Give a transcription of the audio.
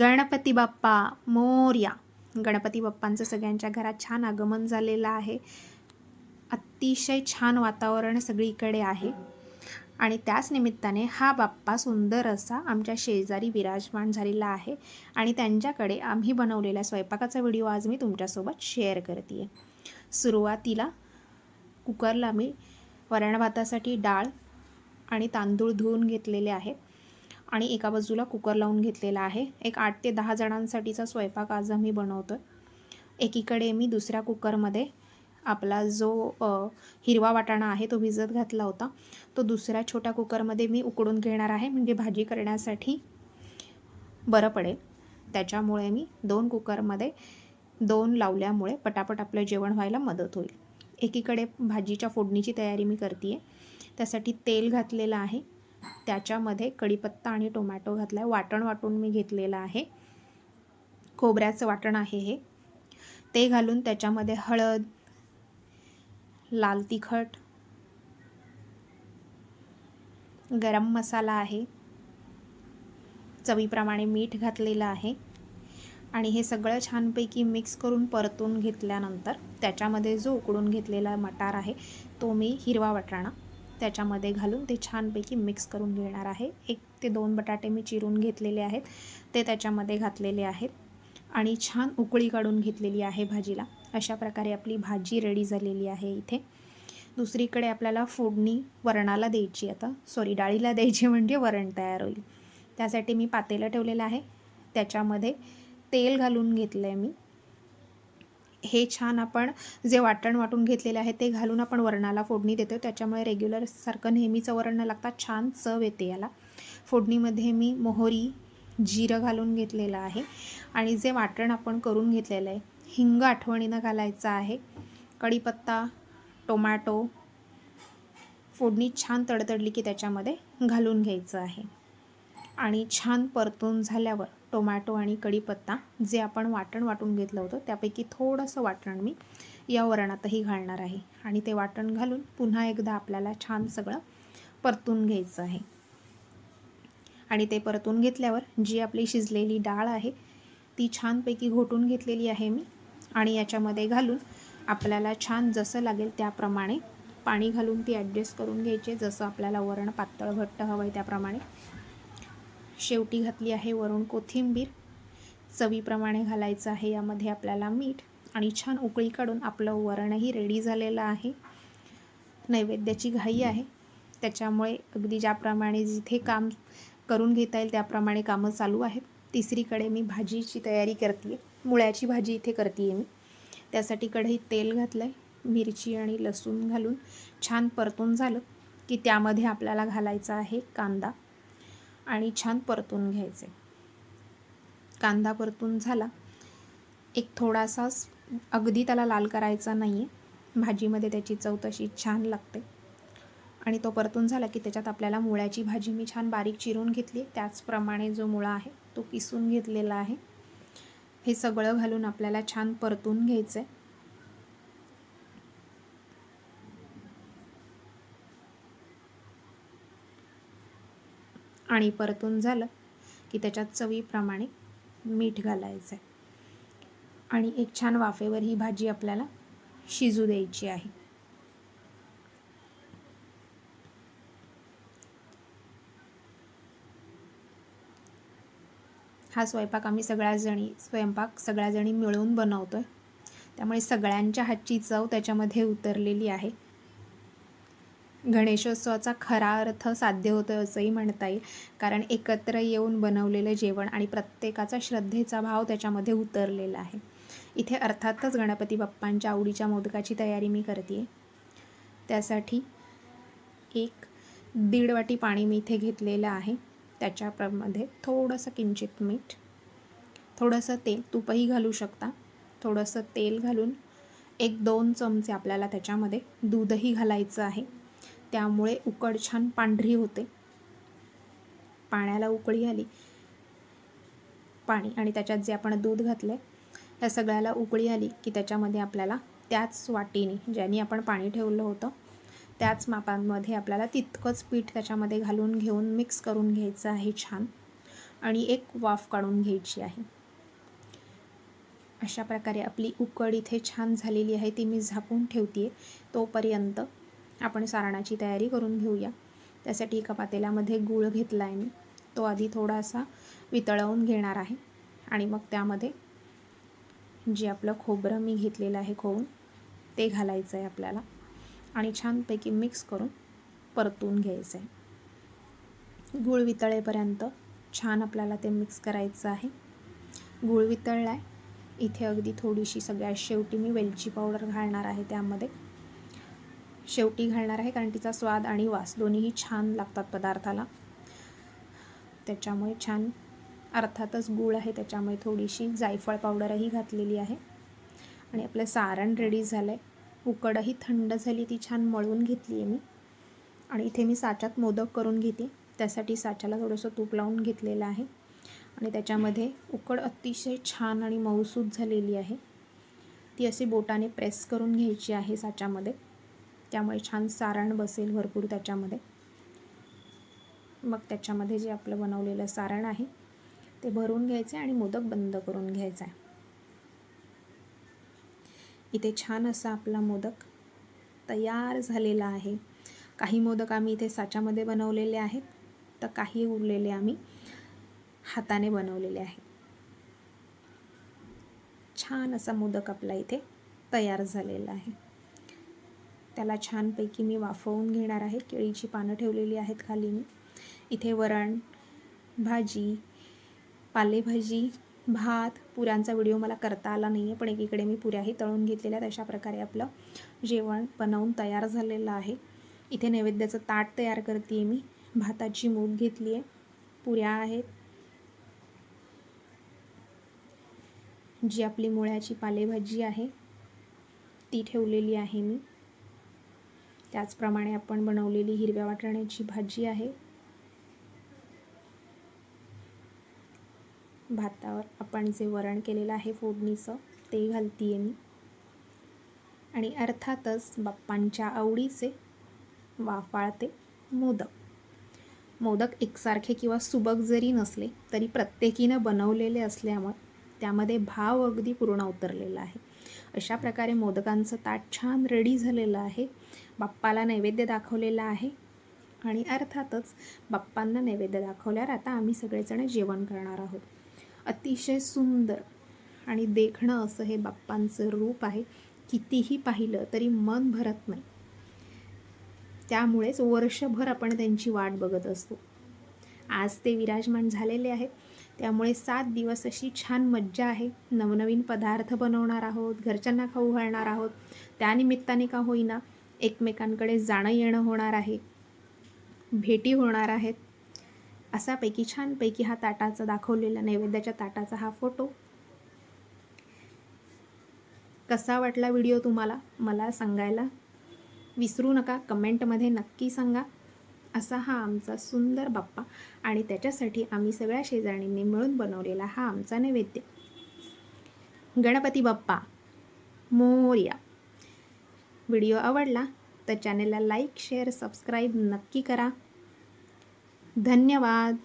गणपती बाप्पा मोर्या. गणपती बाप्पांचं सगळ्यांच्या घरात छान आगमन झालेलं आहे. अतिशय छान वातावरण सगळीकडे आहे. आणि त्याच निमित्ताने हा बाप्पा सुंदर असा आमच्या शेजारी विराजमान झालेला आहे. आणि त्यांच्याकडे आम्ही बनवलेल्या स्वयंपाकाचा व्हिडिओ आज मी तुमच्यासोबत शेअर करते आहे सुरुवातीला कुकरला मी वरण भातासाठी डाळ आणि तांदूळ धुवून घेतलेले आहेत आणि एका बाजूला कुकर लावून घेतलेला आहे. एक आठ ते दहा जणांसाठीचा स्वयंपाक आज आम्ही बनवतो आहे एकीकडे मी दुसऱ्या कुकरमध्ये आपला जो हिरवा वाटाणा आहे तो भिजत घातला होता. तो दुसऱ्या छोट्या कुकरमध्ये मी उकडून घेणार आहे. म्हणजे भाजी करण्यासाठी बरं पडेल. त्याच्यामुळे मी दोन कुकरमध्ये दोन लावल्यामुळे पटापट आपलं जेवण व्हायला मदत होईल. एकीकडे भाजीच्या फोडणीची तयारी मी करते आहे त्यासाठी तेल घातलेलं आहे. त्याच्यामध्ये कढीपत्ता आणि टोमॅटो घातला आहे वाटण वाटून मी घेतलेलं आहे. खोबऱ्याचं वाटण आहे हे. ते घालून त्याच्यामध्ये हळद लाल तिखट गरम मसाला आहे. चवीप्रमाणे मीठ घातलेलं आहे. आणि हे सगळं छानपैकी मिक्स करून परतून घेतल्यानंतर त्याच्यामध्ये जो उकडून घेतलेला मटार आहे तो मी हिरवा वाटाणा त्याच्यामध्ये घालून ते छानपैकी मिक्स करून घेणार आहे. एक ते दोन बटाटे मी चिरून घेतलेले आहेत. ते त्याच्यामध्ये घातलेले आहेत. आणि छान उकळी काढून घेतलेली आहे भाजीला. अशा प्रकारे आपली भाजी रेडी झालेली आहे इथे. दुसरीकडे आपल्याला फोडणी वरणाला द्यायची आता. सॉरी डाळीला द्यायची म्हणजे वरण तयार होईल. त्यासाठी मी पातेलं ठेवलेलं आहे. त्याच्यामध्ये तेल घालून घेतलं आहे मी. हे छान आपण जे वाटण वाटून घेतलेले आहे ते घालून आपण वरणाला फोडणी देतो त्याच्यामुळे रेग्युलरसारखं नेहमीचं वरण न लागता छान चव येते याला. फोडणीमध्ये मी मोहरी जिरं घालून घेतलेलं आहे. आणि जे वाटण आपण करून घेतलेलं आहे हिंग आठवणीनं घालायचं आहे. कढीपत्ता टोमॅटो फोडणी छान तडतडली की त्याच्यामध्ये घालून घ्यायचं आहे. आणि छान परतून झाल्यावर टोमॅटो आणि कढीपत्ता जे आपण वाटण वाटून घेतलं होतं त्यापैकी थोडंसं वाटण मी या वरणातही घालणार आहे. आणि ते वाटण घालून पुन्हा एकदा आपल्याला छान सगळं परतून घ्यायचं आहे. आणि ते परतून घेतल्यावर जी आपली शिजलेली डाळ आहे ती छानपैकी घोटून घेतलेली आहे मी. आणि याच्यामध्ये घालून आपल्याला छान जसं लागेल त्याप्रमाणे पाणी घालून ती ॲडजस्ट करून घ्यायचे जसं आपल्याला वरण पातळ घट्ट हवं आहे त्याप्रमाणे. शेवटी घातली आहे वरून कोथिंबीर. चवीप्रमाणे घालायचं आहे यामध्ये आपल्याला मीठ आणि छान उकळी काढून आपलं वरणही रेडी झालेलं आहे. नैवेद्याची घाई आहे. त्याच्यामुळे अगदी ज्याप्रमाणे जिथे काम करून घेता येईल त्याप्रमाणे कामं चालू आहेत. तिसरीकडे मी भाजीची तयारी करते आहे मुळ्याची भाजी इथे करते आहे मी. त्यासाठी कढईत तेल घातलं आहे मिरची आणि लसूण घालून छान परतून झालं की त्यामध्ये आपल्याला घालायचा आहे कांदा. आणि छान परतून घ्यायचे. कांदा परतून झाला. एक थोडासा अगदी त्याला लाल करायचा नाही आहे भाजीमध्ये त्याची चव तशी छान लागते. आणि तो परतून झाला की त्याच्यात आपल्याला मुळ्याची भाजी मी छान बारीक चिरून घेतली. त्याचप्रमाणे जो मुळा आहे तो किसून घेतलेला आहे. हे सगळं घालून आपल्याला छान परतून घ्यायचं आहे आणि परतून झालं की त्याच्यात चवीप्रमाणे मीठ घालायचं आहे. आणि एक छान वाफेवर ही भाजी आपल्याला शिजू द्यायची आहे. हा स्वयंपाक आम्ही सगळ्याजणी स्वयंपाक सगळ्याजणी मिळून बनवतो आहे त्यामुळे सगळ्यांच्या हातची चव त्याच्यामध्ये उतरलेली आहे. गणेशोत्सवाचा खरा अर्थ साध्य होतो असंही म्हणता येईल. कारण एकत्र येऊन बनवलेलं जेवण आणि प्रत्येकाचा श्रद्धेचा भाव त्याच्यामध्ये उतरलेला आहे. इथे अर्थातच गणपती बाप्पांच्या आवडीच्या मोदकाची तयारी मी करते त्यासाठी एक दीड वाटी पाणी मी इथे घेतलेलं आहे. त्याच्यामध्ये थोडंसं किंचित मीठ थोडंसं तेल तुपही घालू शकता. थोडंसं तेल घालून एक दोन चमचे आपल्याला त्याच्यामध्ये दूधही घालायचं आहे. त्यामुळे उकड छान पांढरी होते. पाण्याला उकळी आली. पाणी आणि त्याच्यात जे आपण दूध घातलं आहे या सगळ्याला उकळी आली की त्याच्यामध्ये आपल्याला त्याच वाटीने ज्याने आपण पाणी ठेवलं होतं त्याच मापांमध्ये आपल्याला तितकंच पीठ त्याच्यामध्ये घालून घेऊन मिक्स करून घ्यायचं आहे छान. आणि एक वाफ काढून घ्यायची आहे. अशा प्रकारे आपली उकड इथे छान झालेली आहे ती मी झाकून ठेवते तोपर्यंत आपण सारणाची तयारी करून घेऊया. त्यासाठी एका पातेल्यामध्ये गूळ घेतला आहे मी. तो आधी थोडासा वितळवून घेणार आहे. आणि मग त्यामध्ये जे आपलं खोबरं मी घेतलेलं आहे खोवून ते घालायचं आहे आपल्याला. आणि छानपैकी मिक्स करून परतून घ्यायचं आहे गूळ वितळेपर्यंत छान आपल्याला ते मिक्स करायचं आहे. गूळ वितळला आहे इथे अगदी थोडीशी सगळ्यात शेवटी मी वेलची पावडर घालणार आहे त्यामध्ये. शेवटी घालणार आहे कारण तिचा स्वाद आणि वास दोन्हीही छान लागतात पदार्थाला. त्याच्यामुळे छान अर्थातच गूळ आहे त्याच्यामुळे थोडीशी जायफळ पावडरही घातलेली आहे. आणि आपलं सारण रेडी झालं आहे उकडही थंड झाली ती छान मळून घेतली आहे मी. आणि इथे मी साच्यात मोदक करून घेते. त्यासाठी साच्याला थोडंसं तूप लावून घेतलेलं आहे. आणि त्याच्यामध्ये उकड अतिशय छान आणि मऊसूद झालेली आहे. ती अशी बोटाने प्रेस करून घ्यायची आहे साच्यामध्ये. त्यामुळे छान सारण बसेल भरपूर त्याच्यामध्ये. मग त्याच्यामध्ये जे आपलं बनवलेलं सारण आहे ते भरून घ्यायचे आणि मोदक बंद करून घ्यायचा आहे. इथे छान असा आपला मोदक तयार झालेला आहे. काही मोदक आम्ही इथे साच्यामध्ये बनवलेले आहेत तर काही उरलेले आम्ही हाताने बनवलेले आहे. छान असा मोदक आपला इथे तयार झालेला आहे. त्याला छानपैकी मी वाफवून घेणार आहे. केळीची पानं ठेवलेली आहेत खाली मी इथे वरण भाजी पालेभाजी भात. पुऱ्यांचा व्हिडिओ मला करता आला नाही आहे पण एकीकडे मी पुऱ्याही तळून घेतलेल्या आहेत. अशा प्रकारे आपलं जेवण बनवून तयार झालेलं आहे. इथे नैवेद्याचं ताट तयार करते मी. भाताची मूग घेतली आहे पुऱ्या आहेत. जी आपली मुळ्याची पालेभाजी आहे ती ठेवलेली आहे मी. त्याचप्रमाणे आपण बनवलेली हिरव्या वाटाण्याची भाजी आहे. भातावर आपण जे वरण केलेलं आहे फोडणीचं ते घालते आहे मी. आणि अर्थातच बाप्पांच्या आवडीचे वाफाळते मोदक. मोदक एकसारखे किंवा सुबक जरी नसले तरी प्रत्येकीनं बनवलेले असल्यामुळे त्यामध्ये भाव अगदी पूर्ण उतरलेला आहे. अशा प्रकारे मोदकांचं ताट छान रेडी झालेलं आहे. बाप्पाला नैवेद्य दाखवलेला आहे. आणि अर्थातच बाप्पांना नैवेद्य दाखवल्यावर आता आम्ही सगळेजण जेवण करणार आहोत. अतिशय सुंदर आणि देखणं असं हे बाप्पांचं रूप आहे. कितीही पाहिलं तरी मन भरत नाही. त्यामुळेच वर्षभर आपण त्यांची वाट बघत असतो. आज ते विराजमान झालेले आहेत. त्यामुळे सात दिवस अशी छान मज्जा आहे. नवनवीन पदार्थ बनवणार आहोत घरच्यांना खाऊ घालणार आहोत. त्यानिमित्ताने का होईना एकमेकांकडे जाणं येणं होणार आहे. भेटी होणार आहेत. असापैकी छानपैकी हा ताटाचा दाखवलेला नैवेद्याच्या ताटाचा हा फोटो. कसा वाटला व्हिडिओ तुम्हाला? मला सांगायला विसरू नका. कमेंटमध्ये नक्की सांगा. असा हा आमचा सुंदर बाप्पा. आणि त्याच्यासाठी आम्ही सगळ्या शेजारणींनी मिळून बनवलेला हा आमचा नैवेद्य. गणपती बाप्पा मोर्या. व्हिडिओ आवडला तर चॅनेलला लाईक शेअर सबस्क्राईब नक्की करा. धन्यवाद.